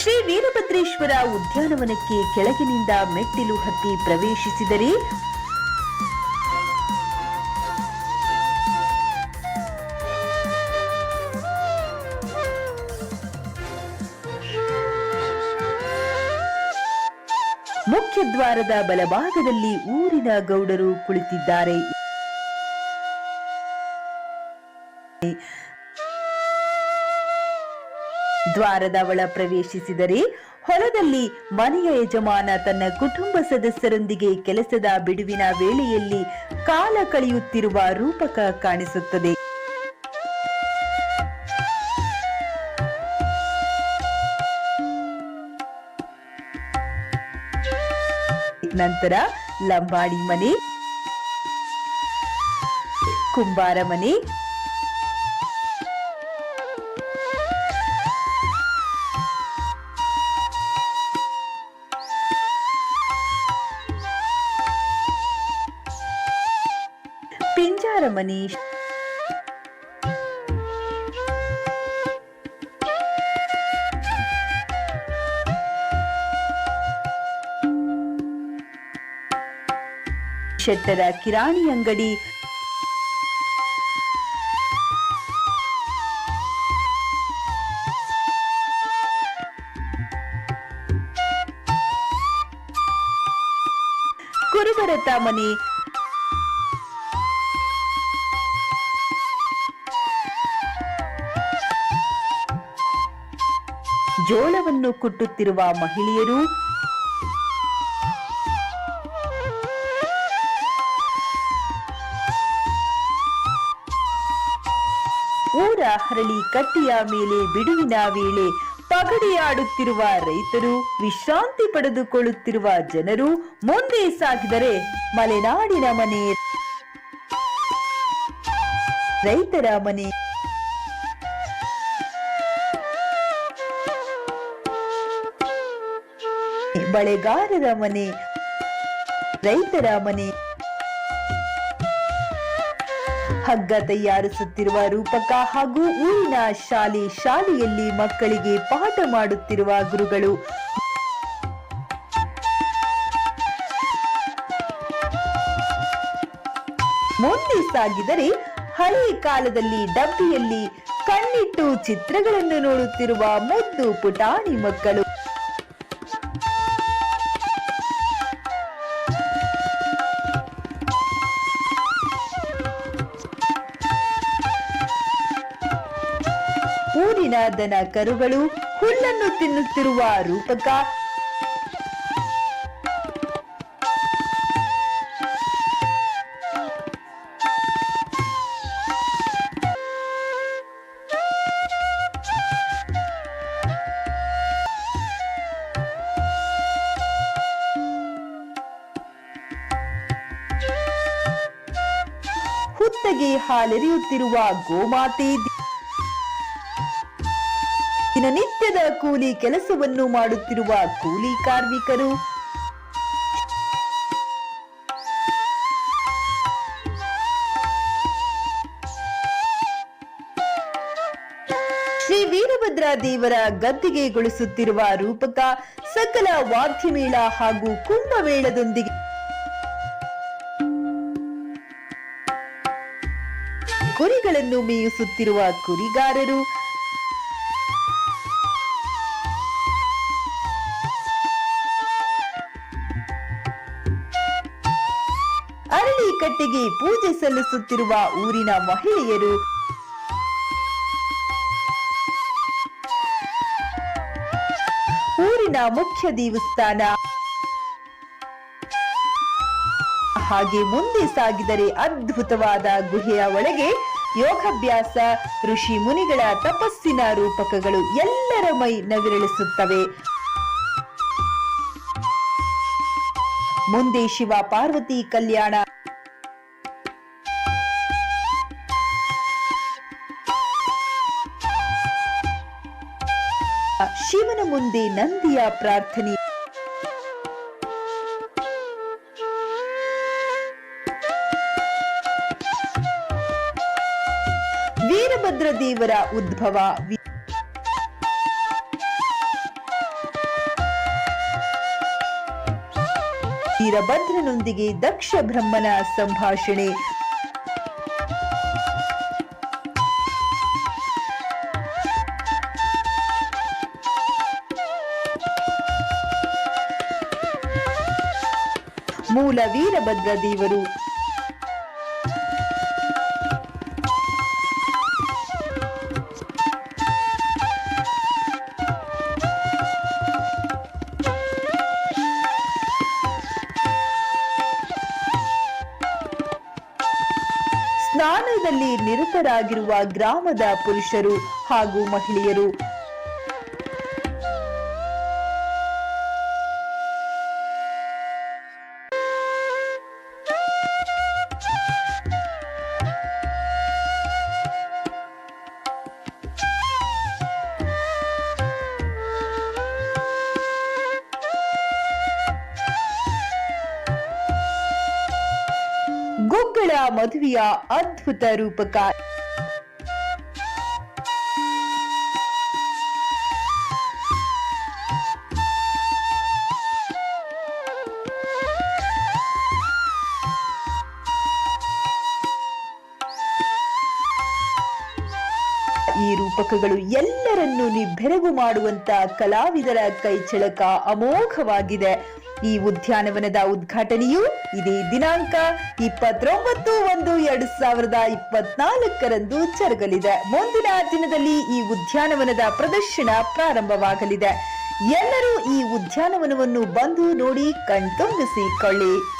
ಶ್ರೀ ವೀರಭದ್ರೇಶ್ವರ ಉದ್ಯಾನವನಕ್ಕೆ ಕೆಳಗಿನಿಂದ ಮೆಟ್ಟಿಲು ಹತ್ತಿ ಪ್ರವೇಶಿಸಿದರೆ ಮುಖ್ಯ ದ್ವಾರದ ಬಲಭಾಗದಲ್ಲಿ ಊರಿನ ಗೌಡರು ಕುಳಿತಿದ್ದಾರೆ. ದ್ವಾರದ ಒಳ ಪ್ರವೇಶಿಸಿದರೆ ಹೊಲದಲ್ಲಿ ಮನೆಯ ಯಜಮಾನ ತನ್ನ ಕುಟುಂಬ ಸದಸ್ಯರೊಂದಿಗೆ ಕೆಲಸದ ಬಿಡುವಿನ ವೇಳೆಯಲ್ಲಿ ಕಾಲ ಕಳೆಯುತ್ತಿರುವ ರೂಪಕ ಕಾಣಿಸುತ್ತದೆ. ನಂತರ ಲಂಬಾಡಿ ಮನೆ, ಕುಂಬಾರ ಮನೆ ಮನೆ ಶೆಟ್ಟರ ಕಿರಾಣಿ ಅಂಗಡಿ. ಕುರುಬರತ ಮನೆ. ಜೋಳವನ್ನು ಕುಟ್ಟುತ್ತಿರುವ ಮಹಿಳೆಯರು ಊರ ಹರಳಿ ಕಟ್ಟಿಯ ಮೇಲೆ ಬಿಡುವಿನ ವೇಳೆ ಪಗಡಿಯಾಡುತ್ತಿರುವ ರೈತರು ವಿಶ್ರಾಂತಿ ಪಡೆದುಕೊಳ್ಳುತ್ತಿರುವ ಜನರು ಮುಂದೆ ಸಾಗಿದರೆ ಮಲೆನಾಡಿನ ಮನೆ ರೈತರ ಮನೆ ಬಳೆಗಾರರ ಮನೆ, ರೈತರ ಮನೆ. ಹಗ್ಗ ತಯಾರಿಸುತ್ತಿರುವ ರೂಪಕ ಹಾಗೂ ಊರಿನ ಶಾಲೆ ಶಾಲೆಯಲ್ಲಿ ಮಕ್ಕಳಿಗೆ ಪಾಠ ಮಾಡುತ್ತಿರುವ ಗುರುಗಳು. ಮುಂದೆ ಸಾಗಿದರೆ ಹಳೆ ಕಾಲದಲ್ಲಿ ಡಬ್ಬಿಯಲ್ಲಿ ಕಣ್ಣಿಟ್ಟು ಚಿತ್ರಗಳನ್ನು ನೋಡುತ್ತಿರುವ ಮುದ್ದು ಪುಟಾಣಿ ಮಕ್ಕಳು. ದನ ಕರುಗಳು ಹುಲ್ಲನ್ನು ತಿನ್ನುತ್ತಿರುವ ರೂಪಕ. ಹಾಲೆರಿಯುತ್ತಿರುವ ಗೋಮಾತೆ ದಿನನಿತ್ಯದ ಕೂಲಿ ಕೆಲಸವನ್ನು ಮಾಡುತ್ತಿರುವ ಕೂಲಿ ಕಾರ್ಮಿಕರು. ಶ್ರೀ ವೀರಭದ್ರ ದೇವರ ಗದ್ದಿಗೆಗೊಳಿಸುತ್ತಿರುವ ರೂಪಕ ಸಕಲ ವಾದ್ಯಮೇಳ ಹಾಗೂ ಕುಂಭಮೇಳದೊಂದಿಗೆ ಕುರಿಗಳನ್ನು ಮೇಯಿಸುತ್ತಿರುವ ಕುರಿಗಾರರು ಅರಳಿ ಕಟ್ಟೆಗೆ ಪೂಜೆ ಸಲ್ಲಿಸುತ್ತಿರುವ ಊರಿನ ಮಹಿಳೆಯರು. ಊರಿನ ಮುಖ್ಯ ದೇವಸ್ಥಾನ. ಹಾಗೆ ಮುಂದೆ ಸಾಗಿದರೆ ಅದ್ಭುತವಾದ ಗುಹೆಯ ಒಳಗೆ ಯೋಗಾಭ್ಯಾಸ, ಋಷಿ ಮುನಿಗಳ ತಪಸ್ಸಿನ ರೂಪಕಗಳು ಎಲ್ಲರ ಮೈ ನವಿರಳಿಸುತ್ತವೆ. ಮುಂದೆ ಶಿವ ಪಾರ್ವತಿ ಕಲ್ಯಾಣ. ಶಿವನ ಮುಂದೆ ನಂದಿಯ ಪ್ರಾರ್ಥನೆ. ವೀರಭದ್ರ ದೇವರ ಉದ್ಭವ. ವೀರಭದ್ರನೊಂದಿಗೆ ದಕ್ಷ ಬ್ರಹ್ಮನ ಸಂಭಾಷಣೆ. ಮೂಲ ವೀರಭದ್ರ ದೇವರು ಸ್ನಾನದಲ್ಲಿ ನಿರತರಾಗಿರುವ ಗ್ರಾಮದ ಪುರುಷರು ಹಾಗೂ ಮಹಿಳೆಯರು ಗುಗ್ಗಳ ಮದುವೆಯ ಅದ್ಭುತ ರೂಪಕ ಈ ರೂಪಕಗಳು ಎಲ್ಲರನ್ನೂ ನಿಬ್ಬೆರಗು ಮಾಡುವಂತ ಕಲಾವಿದರ ಕೈಚಳಕ ಅಮೋಘವಾಗಿದೆ. ಈ ಉದ್ಯಾನವನದ ಉದ್ಘಾಟನೆಯು ಇದೇ ದಿನಾಂಕ ಇಪ್ಪತ್ತೊಂಬತ್ತು ಒಂದು ಎರಡು ಸಾವಿರದ ಇಪ್ಪತ್ನಾಲ್ಕರಂದು ಜರುಗಲಿದೆ. ಮುಂದಿನ ದಿನದಲ್ಲಿ ಈ ಉದ್ಯಾನವನದ ಪ್ರದರ್ಶನ ಪ್ರಾರಂಭವಾಗಲಿದೆ. ಎಲ್ಲರೂ ಈ ಉದ್ಯಾನವನವನ್ನು ಬಂದು ನೋಡಿ ಕಣ್ತುಂಬಿಸಿಕೊಳ್ಳಿ.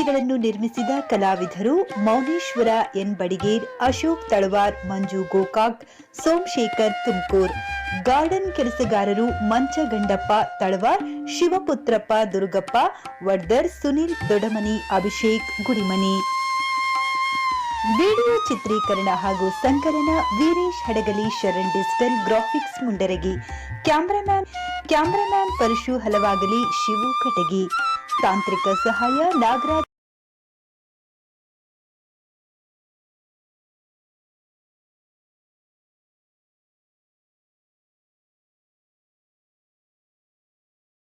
ಕಲಾಕೃತಿಗಳನ್ನು ನಿರ್ಮಿಸಿದ ಕಲಾವಿದರು ಮೌನೇಶ್ವರ ಎನ್ ಬಡಿಗೇರ್, ಅಶೋಕ್ ತಳವಾರ್, ಮಂಜು ಗೋಕಾಕ್, ಸೋಮಶೇಖರ್ ತುಮಕೂರ್. ಗಾರ್ಡನ್ ಕೆಲಸಗಾರರು ಮಂಚಗಂಡಪ್ಪ ತಳವಾರ್, ಶಿವಪುತ್ರಪ್ಪ ದುರ್ಗಪ್ಪ ವಡ್ದರ್ ಸುನಿಲ್ ದೊಡಮನಿ ಅಭಿಷೇಕ್ ಗುಡಿಮನಿ. ವಿಡಿಯೋ ಚಿತ್ರೀಕರಣ ಹಾಗೂ ಸಂಕಲನ Veeresh Hadagali Sharan digital graphics Mundaragi. Cameraman cameraman Parashu Halavagali Shivu Katagi. ತಾಂತ್ರಿಕ ಸಹಾಯ ನಾಗರಾಜ್